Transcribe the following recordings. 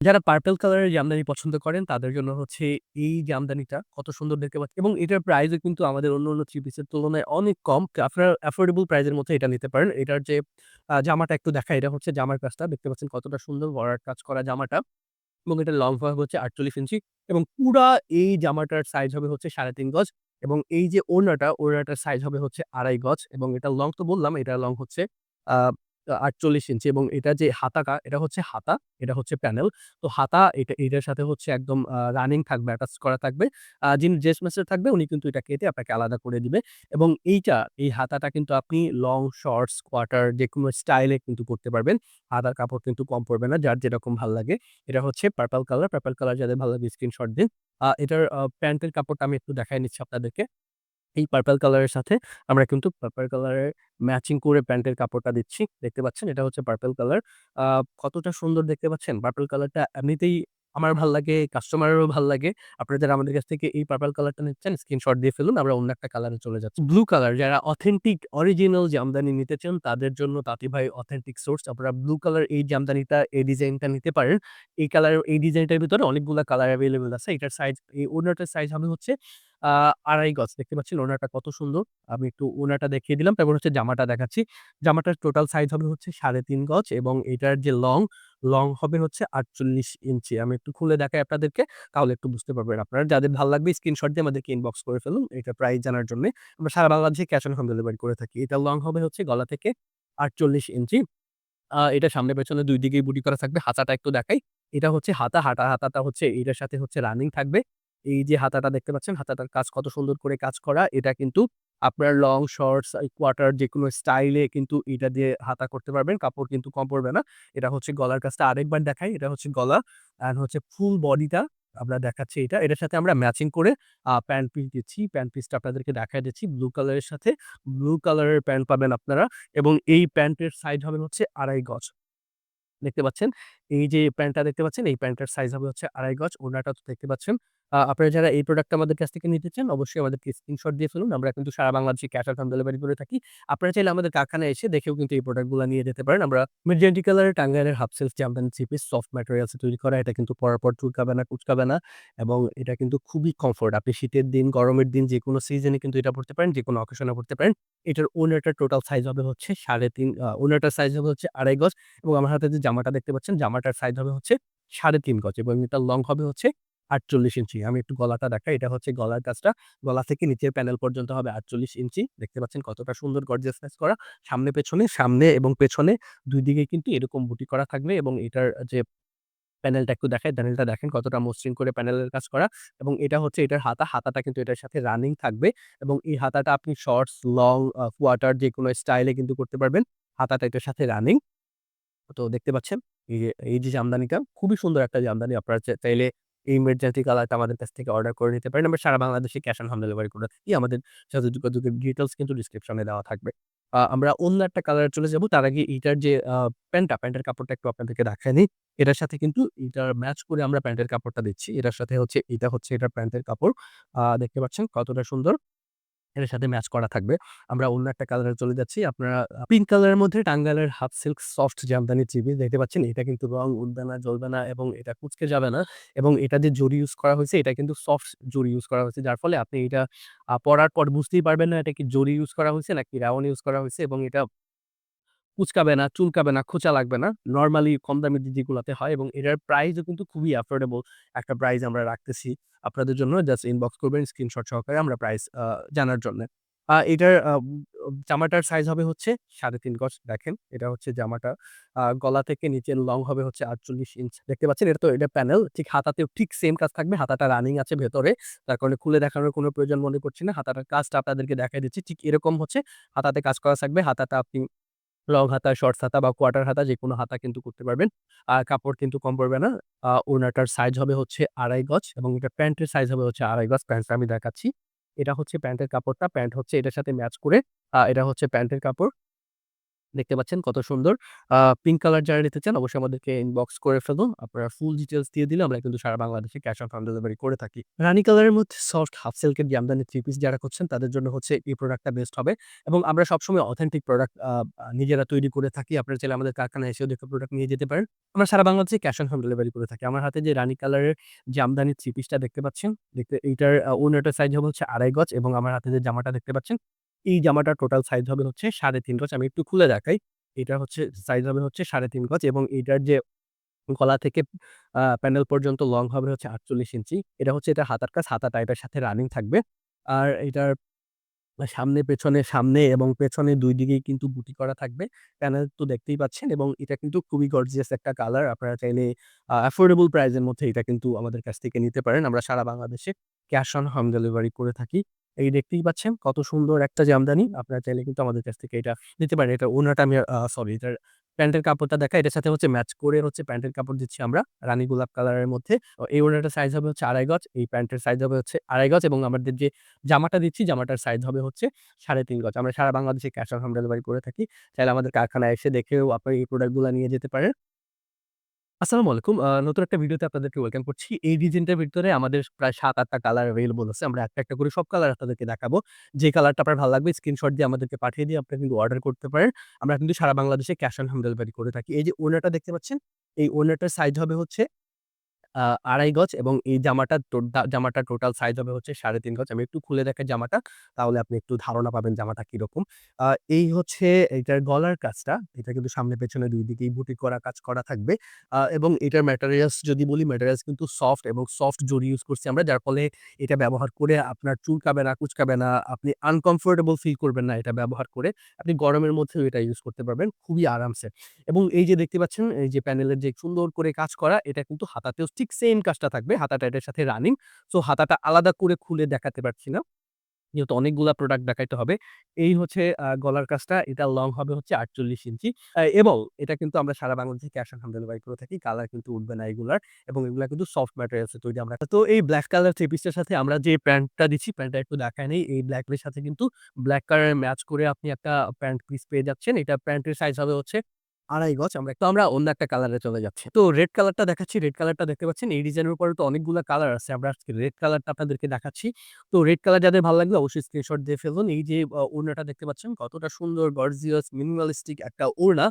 যারা পার্পল কালারের জামদানি পছন্দ করেন তাদের জন্য হচ্ছে এই জামদানিটা কত সুন্দর দেখতে পাচ্ছেন এবং এটার প্রাইসও কিন্তু আমাদের অন্য, অন্য থ্রি পিসের তুলনায় অনেক কম। আপনারা অ্যাফোর্ডেবল প্রাইস এর মধ্যে এটা নিতে পারেন। এটার যে জামাটা একটু দেখাই, এটা হচ্ছে জামার কাজটা। দেখতে পাচ্ছেন কতটা সুন্দর বর্ডার কাজ করা জামাটা এবং এটা লং হবে হচ্ছে ৪৮ ইঞ্চি এবং পুরা এই জামাটার সাইজ হবে হচ্ছে ৩.৫ গজ এবং এই যে ওড়নাটা, ওড়নাটার সাইজ হবে হচ্ছে ২.৫ গজ এবং এটার লং তো বললাম, এটা লং হচ্ছে আ আ ৪৮ ইঞ্চি এবং এটা যে হাতাটা, এটা হচ্ছে হাতা, এটা হচ্ছে প্যানেল। তো হাতা এটা এটার সাথে হচ্ছে একদম রানিং থাকবে, অ্যাটাচ করা থাকবে। যিনি ড্রেস মাস্টার থাকবে উনি কিন্তু এটা কেটে আপনাকে আলাদা করে দিবে এবং এইটা, এই হাতাটা কিন্তু আপনি লং, শর্টস, কোয়ার্টার যেকোনো স্টাইলে কিন্তু করতে পারবেন। হাতার কাপড় কিন্তু কম পড়বে না, যার যেরকম ভালো লাগে। এটা হচ্ছে পার্পল কালার, পার্পল কালার যাদের ভালো লাগে স্ক্রিনশট দিন। এটার প্যান্টের কাপড়টা আমি একটু দেখাই নিচ্ছি আপনাদেরকে। এই পার্পল কালারের সাথে আমরা কিন্তু পার্পল কালারের ম্যাচিং করে প্যান্টের কাপড়টা দিচ্ছি। দেখতে পাচ্ছেন এটা হচ্ছে পার্পল কালার। কতটা সুন্দর দেখতে পাচ্ছেন? পার্পল কালারটা এমনিতেই আমার ভালো লাগে, কাস্টমারেরও ভালো লাগে। আপনারা যারা আমাদের কাছ থেকে এই পার্পল কালারটা নিচ্ছেন স্ক্রিনশট দিয়ে ফেলুন। আমরা অন্য একটা কালারে চলে যাচ্ছি। ব্লু কালার যারা অথেন্টিক অরিজিনাল জামদানি নিতে চান তাদের জন্য তাঁতি ভাই অথেন্টিক সোর্স। আপনারা ব্লু কালার এই জামদানিটা, এই ডিজাইনটা নিতে পারেন। এই কালার এই ডিজাইনটার ভিতরে অনেকগুলা কালার অ্যাভেলেবেল আছে। এটার সাইজ এই ওড়নাটার সাইজ হবে হচ্ছে আ ২.৫ গজ। দেখতে পাচ্ছেন ওড়নাটা কত সুন্দর। আমি একটু ওড়নাটা দেখিয়ে দিলাম। তারপর হচ্ছে জামাটা দেখাচ্ছি। জামাটার টোটাল সাইজ হবে হচ্ছে ৩.৫ গজ এবং এটার যে লং, লং হবে হচ্ছে ৪৮ ইঞ্চি। আমি একটু খুলে দেখাই আপনাদেরকে, তাহলে একটু বুঝতে পারবেন আপনারা। যাদের ভালো লাগবে স্ক্রিনশট দিয়ে আমাদেরকে ইনবক্স করে ফেলুন। এটার প্রাইস জানার জন্যে। আমরা সারা বাংলাদেশে ক্যাশ অন হোম ডেলিভারি করে থাকি। এটার লং হবে হচ্ছে গলা থেকে ৪৮ ইঞ্চি। এটা সামনে পেছনে ২ দিকেই বুটি করা থাকবে। হাতাটা একটু দেখাই। এটা হচ্ছে হাতা, হাতা হাতাটা হচ্ছে এটার সাথে হচ্ছে রানিং থাকবে। এই যে হাতাটা দেখতে পাচ্ছেন, হাতাটার কাজ কত সুন্দর করে কাজ করা। এটা কিন্তু আপনার লং, শর্টস, কোয়ার্টার যেকোনো স্টাইলে কিন্তু এটা দিয়ে হাতা করতে পারবেন। কাপড় কিন্তু কম পড়বে না। এটা হচ্ছে গলার কাজটা আরেকবার দেখাই। এটা হচ্ছে গলা অ্যান্ড হচ্ছে ফুল বডিটা আমরা দেখাচ্ছি এটা। এটার সাথে আমরা ম্যাচিং করে প্যান্ট পিস দিচ্ছি। প্যান্ট পিসটা আপনাদেরকে দেখায় দিচ্ছি। ব্লু কালারের সাথে ব্লু কালারের প্যান্ট পাবেন আপনারা এবং এই প্যান্টের সাইজ হবে হচ্ছে ২.৫ গজ। দেখতে পাচ্ছেন। এই যে প্যান্টটা দেখতে পাচ্ছেন, এই প্যান্টটার সাইজ হবে হচ্ছে ২.৫ গজ। ওড়নাটা তো দেখতে পাচ্ছেন। আপনারা যারা এই প্রোডাক্ট আমাদের কাছ থেকে নিতে চান, অবশ্যই আমাদেরকে স্ক্রিনশট দিয়ে ফেলুন। আমরা কিন্তু সারা বাংলাদেশে ক্যাশ হোম ডেলিভারি করে থাকি। আপনারা চাইলে আমাদের কারখানায় এসে দেখেও কিন্তু এই প্রোডাক্টগুলা নিয়ে যেতে পারেন। আমরা মেজেন্টি কালারের টাঙ্গাইলের half silk Jamdani three piece soft materials তৈরি করা। এটা কিন্তু পরার পর চুলকাবে না, কুঁচকাবে না এবং এটা কিন্তু খুবই কমফোর্ট। আপনি শীতের দিন, গরমের দিন যেকোনো সিজনে কিন্তু এটা পড়তে পারেন, যেকোনো অকেশন এ পড়তে পারেন। এটার ওড়নাটার টোটাল সাইজ হবে হচ্ছে সাড়ে তিন ওনারটার সাইজ হবে হচ্ছে ২.৫ গজ এবং আমার হাতে যে জামাটা দেখতে পাচ্ছেন, জামাটার সাইজ হবে হচ্ছে ৩.৫ গজ এবং এটার লং হবে হচ্ছে ৪৮ ইঞ্চি। আমি একটু গলাটা দেখাই। এটা হচ্ছে গলার কাজটা। গলা থেকে নিচের প্যানেল পর্যন্ত হবে ৪৮ ইঞ্চি। দেখতে পাচ্ছেন কতটা সুন্দর গর্জিয়াসনেস করা। সামনে পেছনে, সামনে এবং পেছনে দুই দিকে কিন্তু এরকম বুটি করা থাকবে এবং এটার যে প্যানেলটা একটু দেখাই। প্যানেলটা দেখেন কতটা মসৃণ করে প্যানেলের কাজ করা এবং এটা হচ্ছে এটার হাতা। হাতাটা কিন্তু এটার সাথে রানিং থাকবে এবং এই হাতাটা আপনি শর্টস, লং, কোয়ার্টার যেকোনো স্টাইলে কিন্তু করতে পারবেন। হাতাটা এটার সাথে রানিং। তো দেখতে পাচ্ছেন এই যে এই যে জামদানিটা খুবই সুন্দর একটা জামদানি। আপনারা চাইলে এই কাল কালারটা আমাদের কাছ থেকে অর্ডার করে নিতে পারেন। আমরা সারা বাংলাদেশে ক্যাশ অন হোম ডেলিভারি করে থাকি। আমাদের সাথে যোগাযোগের ডিটেলস কিন্তু ডিসক্রিপশনে দেওয়া থাকবে। আমরা অন্য একটা কালারে চলে যাব। তার আগে এইটার যে প্যান্টটা, প্যান্টের কাপড়টা একটু আপনাদেরকে দেখায় নিই। এটার সাথে কিন্তু এটার ম্যাচ করে আমরা প্যান্টের কাপড়টা দিচ্ছি। এটার সাথে হচ্ছে এটা হচ্ছে এটার প্যান্টের কাপড়। দেখতে পাচ্ছেন কতটা সুন্দর। এটার সাথে ম্যাচ করা থাকবে। আমরা অন্য একটা কালারে চলে যাচ্ছি। আপনারা পিঙ্ক কালারের মধ্যে টাঙ্গালের হাফ সিল্ক সফট জামদানি চিবি দেখতে পাচ্ছেন। এটা কিন্তু রং উঠবে না, জ্বলবে না এবং এটা কুচকে যাবে না এবং এটা যে জরি ইউজ করা হয়েছে, এটা কিন্তু সফট জরি ইউজ করা হয়েছে। যার ফলে আপনি এটা পরার পর বুঝতেই পারবেন না এটা কি জরি ইউজ করা হয়েছে নাকি রাউন ইউজ করা হয়েছে এবং এটা কুঁচকাবে না, চুলকাবে না, খোঁচা লাগবে না। নর্মালি কম দামি যে যেগুলাতে হয় এবং এটার প্রাইসও কিন্তু খুবই অ্যাফোর্ডেবল একটা প্রাইস আমরা রাখতেছি আপনাদের জন্য। জাস্ট ইনবক্স করবেন স্ক্রিনশট সহকারে আমরা প্রাইস জানার জন্যে। এটার জামাটার সাইজ হবে হচ্ছে ৩.৫ গজ। দেখেন এটা হচ্ছে জামাটা। গলা থেকে নিচের লং হবে হচ্ছে ৪৮ ইঞ্চ। দেখতে পাচ্ছেন এটা তো এটা প্যানেল। ঠিক হাতাতেও ঠিক সেম কাজ থাকবে। হাতাটা রানিং আছে ভেতরে। তার কারণে খুলে দেখানোর কোনো প্রয়োজন মনে করছি না। হাতাটার কাজটা আপনাদেরকে দেখাই দিচ্ছি। ঠিক এরকম হচ্ছে হাতাতে কাজ করা থাকবে। হাতাটা আপনি লং হাতা, শর্ট হাতা বা কোয়ার্টার হাতা যে কোনো হাতা কিন্তু করতে পারবেন। আর কাপড় কিন্তু কম পড়বে না। ওনাটার সাইজ হবে হচ্ছে ২.৫ গজ এবং এটা প্যান্টের সাইজ হবে হচ্ছে ২.৫ গজ। প্যান্টটা আমি দেখাচ্ছি। এটা হচ্ছে প্যান্টের কাপড়টা। প্যান্ট হচ্ছে এটার সাথে ম্যাচ করে এটা হচ্ছে প্যান্টের কাপড়। দেখতে পাচ্ছেন কত সুন্দর। পিঙ্ক কালার যারা নিতে চান অবশ্যই আমাদেরকে ইনবক্স করে ফেলুন। আপনারা ফুল ডিটেলস দিয়ে দিলে আমরা কিন্তু সারা বাংলাদেশে ক্যাশ অন হোম ডেলিভারি করে থাকি। রানী কালারের মধ্যে সফট হাফ সিল্কের জামদানি থ্রি পিস যারা করছেন তাদের জন্য হচ্ছে এই প্রোডাক্টটা বেস্ট হবে এবং আমরা সবসময় অথেন্টিক প্রোডাক্ট নিজেরা তৈরি করে থাকি। আপনারা চাইলে আমাদের কারখানায় এসেও দেখে প্রোডাক্ট নিয়ে যেতে পারেন। আমরা সারা বাংলাদেশে ক্যাশ অন হোম ডেলিভারি করে থাকি। আমার হাতে যে রানী কালারের জামদানি থ্রি পিসটা দেখতে পাচ্ছেন, দেখতে এইটার ওড়নাটার সাইজ হবে হচ্ছে ২.৫ গজ এবং আমার হাতে যে জামাটা দেখতে পাচ্ছেন, এই জামাটার টোটাল সাইজ হবে হচ্ছে ৩.৫ গজ। আমি একটু খুলে দেখাই। এটা হচ্ছে সাইজ হবে হচ্ছে ৩.৫ গজ এবং এটার যে গলা থেকে প্যানেল পর্যন্ত লং হবে হচ্ছে ৪৮ ইঞ্চি। এটা হচ্ছে এটা হাতার কাজ। হাতা এটার সাথে রানিং থাকবে। আর এটার সামনে, পেছনে, সামনে এবং পেছনে দুই দিকেই কিন্তু বুটি করা থাকবে। প্যানেল তো দেখতেই পাচ্ছেন এবং এটা কিন্তু খুবই গর্জিয়াস একটা কালার। আপনারা চাইলে অ্যাফোর্ডেবল প্রাইস এর মধ্যে এটা কিন্তু আমাদের কাছ থেকে নিতে পারেন। আমরা সারা বাংলাদেশে ক্যাশ অন হোম ডেলিভারি করে থাকি। এই দেখতেই পাচ্ছেন কত সুন্দর একটা জামদানি। আপনারা চাইলে কিন্তু আমাদের কাছ থেকে এটা নিতে পারেন। এটার ওড়নাটা আমি সরি এটার প্যান্টের কাপড়টা দেখাই। এটার সাথে হচ্ছে ম্যাচ করে হচ্ছে প্যান্টের কাপড় দিচ্ছি আমরা, রানী গোলাপ কালারের মধ্যে। এই ওড়নাটার সাইজ হবে হচ্ছে ২.৫ গজ। এই প্যান্টের সাইজ হবে হচ্ছে ২.৫ গজ এবং আমাদের যে জামাটা দিচ্ছি, জামাটার সাইজ হবে হচ্ছে ৩.৫ গজ। আমরা সারা বাংলাদেশে ক্যাশ অন হোম ডেলিভারি করে থাকি। চাইলে আমাদের কারখানায় এসে দেখেও আপনারা এই প্রোডাক্টগুলা নিয়ে যেতে পারেন। আসসালামু আলাইকুম। নতুন একটা ভিডিওতে আপনাদেরকে ওয়েলকাম করছি। এই ডিজাইনটার ভিতরে আমাদের প্রায় ৭-৮ টা কালার অ্যাভেলেবল আছে। আমরা একটা, একটা করে সব কালার আপনাদেরকে দেখাবো। যে কালারটা আপনার ভালো লাগবে স্ক্রিনশট দিয়ে আমাদেরকে পাঠিয়ে দিয়ে আপনি কিন্তু অর্ডার করতে পারেন। আমরা কিন্তু সারা বাংলাদেশে ক্যাশ অন হোম ডেলিভারি করে থাকি। এই যে ওড়নাটা দেখতে পাচ্ছেন, এই ওড়নাটার সাইজ হবে হচ্ছে আ ২.৫ গজ এবং এই জামাটা জামাটা টোটাল সাইজ হবে হচ্ছে ৩.৫ গজ। আমি একটু খুলে দেখাই জামাটা। তাহলে আপনি একটু ধারণা পাবেন জামাটা কীরকম। এই হচ্ছে এইটার গলার কাজটা। এটা কিন্তু সামনে পেছনে দুই দিকেই বুটি করা কাজ করা থাকবে। এবং এটার ম্যাটেরিয়ালস যদি বলি ম্যাটেরিয়ালস কিন্তু সফট এবং সফট জরি ইউস করছি আমরা। যার ফলে এটা ব্যবহার করে আপনার চুলকাবে না, কুচকাবে না। আপনি আনকমফোর্টেবল ফিল করবেন না এটা ব্যবহার করে। আপনি গরমের মধ্যেও এটা ইউজ করতে পারবেন খুবই আরামসে। এবং এই যে দেখতে পাচ্ছেন এই যে প্যানেলের যে সুন্দর করে কাজ করা এটা কিন্তু হাতাতেও ঠিক সেম কাজটা থাকবে। হাতাটা এটার সাথে রানিং। সো হাতাটা আলাদা করে খুলে দেখাতে পারছি না। যেহেতু অনেকগুলা প্রোডাক্ট দেখাইতে হবে। এই হচ্ছে গলার কাজটা। এটা লং হবে হচ্ছে ৪৮ ইঞ্চি। এবং এটা কিন্তু আমরা সারা বাংলাদেশে ক্যাশ অন ডেলিভারি করে থাকি। কালার কিন্তু উঠবে না এগুলার, এবং এগুলা কিন্তু সফট ম্যাটেরিয়ালস এর তৈরি আমরা। তো এই ব্ল্যাক কালার থ্রি পিসটার সাথে আমরা যে প্যান্টটা দিচ্ছি, প্যান্টটা একটু দেখায় নেই। এই ব্লাক এর সাথে কিন্তু ব্লাক কালারের ম্যাচ করে আপনি একটা প্যান্ট পিস পেয়ে যাচ্ছেন। এটা প্যান্টের সাইজ হবে হচ্ছে ২.৫ গজ। আমরা তো আমরা অন্য একটা কালারে চলে যাচ্ছি। তো রেড কালারটা দেখাচ্ছি। রেড কালারটা দেখতে পাচ্ছেন, এই ডিজাইনের উপরে তো অনেকগুলো কালার আছে। আমরা আজকে রেড কালারটা আপনাদেরকে দেখাচ্ছি। তো রেড কালার যাদের ভালো লাগল অবশ্যই স্ক্রিনশট দিয়ে ফেলুন। এই যে ওড়নাটা দেখতে পাচ্ছেন, কতটা সুন্দর গর্জিয়াস মিনিমালিস্টিক একটা ওড়না।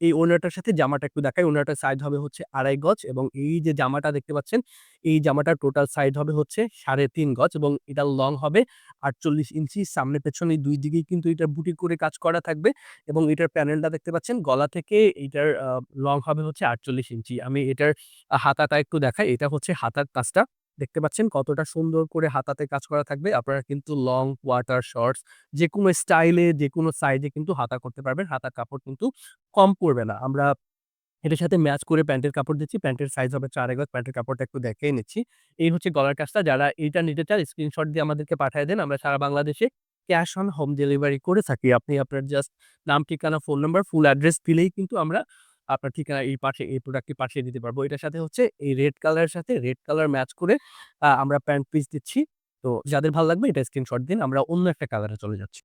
এই ওড়নাটার সাথে জামাটা একটু দেখাই। ওড়নাটার সাইজ হবে হচ্ছে ২.৫ গজ এবং এই যে জামাটা দেখতে পাচ্ছেন, এই জামাটার টোটাল সাইজ হবে হচ্ছে ৩.৫ গজ এবং এটার লং হবে ৪৮ ইঞ্চি। সামনে পেছনে দুই দিকেই কিন্তু এটা বুটি করে কাজ করা থাকবে এবং এটার প্যানেলটা দেখতে পাচ্ছেন গলা থেকে এটার লং হবে হচ্ছে ৪৮ ইঞ্চি। আমি এটার হাতাটা একটু দেখাই। এটা হচ্ছে হাতার কাজটা। দেখতে পাচ্ছেন কতটা সুন্দর করে হাতাতে কাজ করা থাকবে। আপনারা কিন্তু লং, কোয়ার্টার, শর্টস যেকোনো স্টাইলে যেকোনো সাইজে কিন্তু হাতা করতে পারবেন। হাতার কাপড় কিন্তু কম পড়বে না। আমরা এটার সাথে ম্যাচ করে প্যান্টের কাপড় দিচ্ছি। প্যান্টের সাইজ হবে ৪ গজ। প্যান্টের কাপড়টা একটু দেখিয়ে নিচ্ছি। এই হচ্ছে গলার কাজটা। যারা এইটা নিতে চান স্ক্রিনশট দিয়ে আমাদেরকে পাঠায় দেন। আমরা সারা বাংলাদেশে ক্যাশ অন হোম ডেলিভারি করে থাকি। আপনি আপনার জাস্ট নাম, ঠিকানা, ফোন নাম্বার, ফুল অ্যাড্রেস দিলেই কিন্তু আমরা আপনার ঠিকানা এই পাশে, এই প্রোডাক্টটি পাঠিয়ে দিতে পারব। এটার সাথে হচ্ছে এই রেড কালারের সাথে রেড কালার ম্যাচ করে আমরা প্যান্ট পিস দিচ্ছি। তো যাদের ভালো লাগবে এটা স্ক্রিনশট দিন। আমরা অন্য একটা কালারে চলে যাচ্ছি।